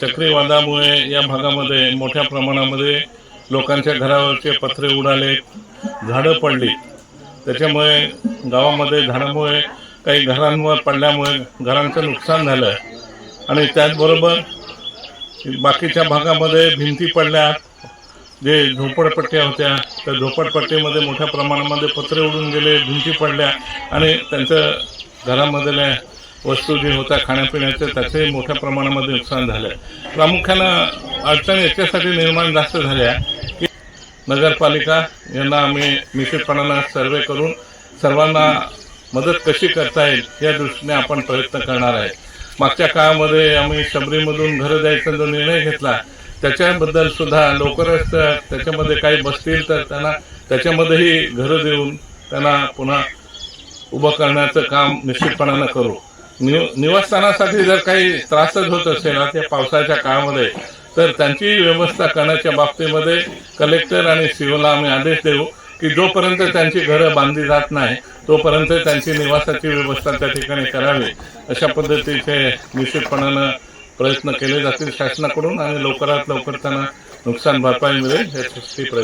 चक्रीवादामुळे या भागामध्ये मोठ्या प्रमाणामध्ये लोकांच्या घरावरचे पत्रे उडाले झाडं पडली. त्याच्यामुळे गावामध्ये झाडामुळे काही घरांवर पडल्यामुळे घरांचं नुकसान झालं. आणि त्याचबरोबर बाकीच्या भागामध्ये भिंती पडल्या. जे झोपडपट्ट्या होत्या त्या झोपडपट्टीमध्ये मोठ्या प्रमाणामध्ये पत्रे उडून गेले भिंती पडल्या. आणि त्यांचं घरामधल्या वस्तू जे होत्या खाण्यापिण्याच्या त्याचंही मोठ्या प्रमाणामध्ये नुकसान झालं. प्रामुख्यानं अडचणी याच्यासाठी निर्माण जास्त झाल्या की नगरपालिका यांना आम्ही निश्चितपणानं सर्वे करून सर्वांना मदत कशी करता येईल या दृष्टीने आपण प्रयत्न करणार आहे. मागच्या काळामध्ये आम्ही शबरीमधून घरं जायचा जो निर्णय घेतला त्याच्याबद्दल सुद्धा लवकरच त्याच्यामध्ये काही बसतील तर त्यांना त्याच्यामध्येही घरं देऊन त्यांना पुन्हा उभं करण्याचं काम निश्चितपणानं करू. निवासस्थानासाठी जर काही त्रासच होत असेल ना त्या पावसाच्या काळामध्ये तर त्यांची व्यवस्था करण्याच्या बाबतीमध्ये कलेक्टर आणि सीओला आम्ही आदेश देऊ की जोपर्यंत त्यांची घरं बांधली जात नाही तोपर्यंत त्यांची निवासाची व्यवस्था त्या ठिकाणी करावी. अशा पद्धतीचे निश्चितपणानं प्रयत्न केले जातील शासनाकडून आणि लवकरात लवकर त्यांना नुकसान भरपाई मिळेल यासाठी प्रयत्न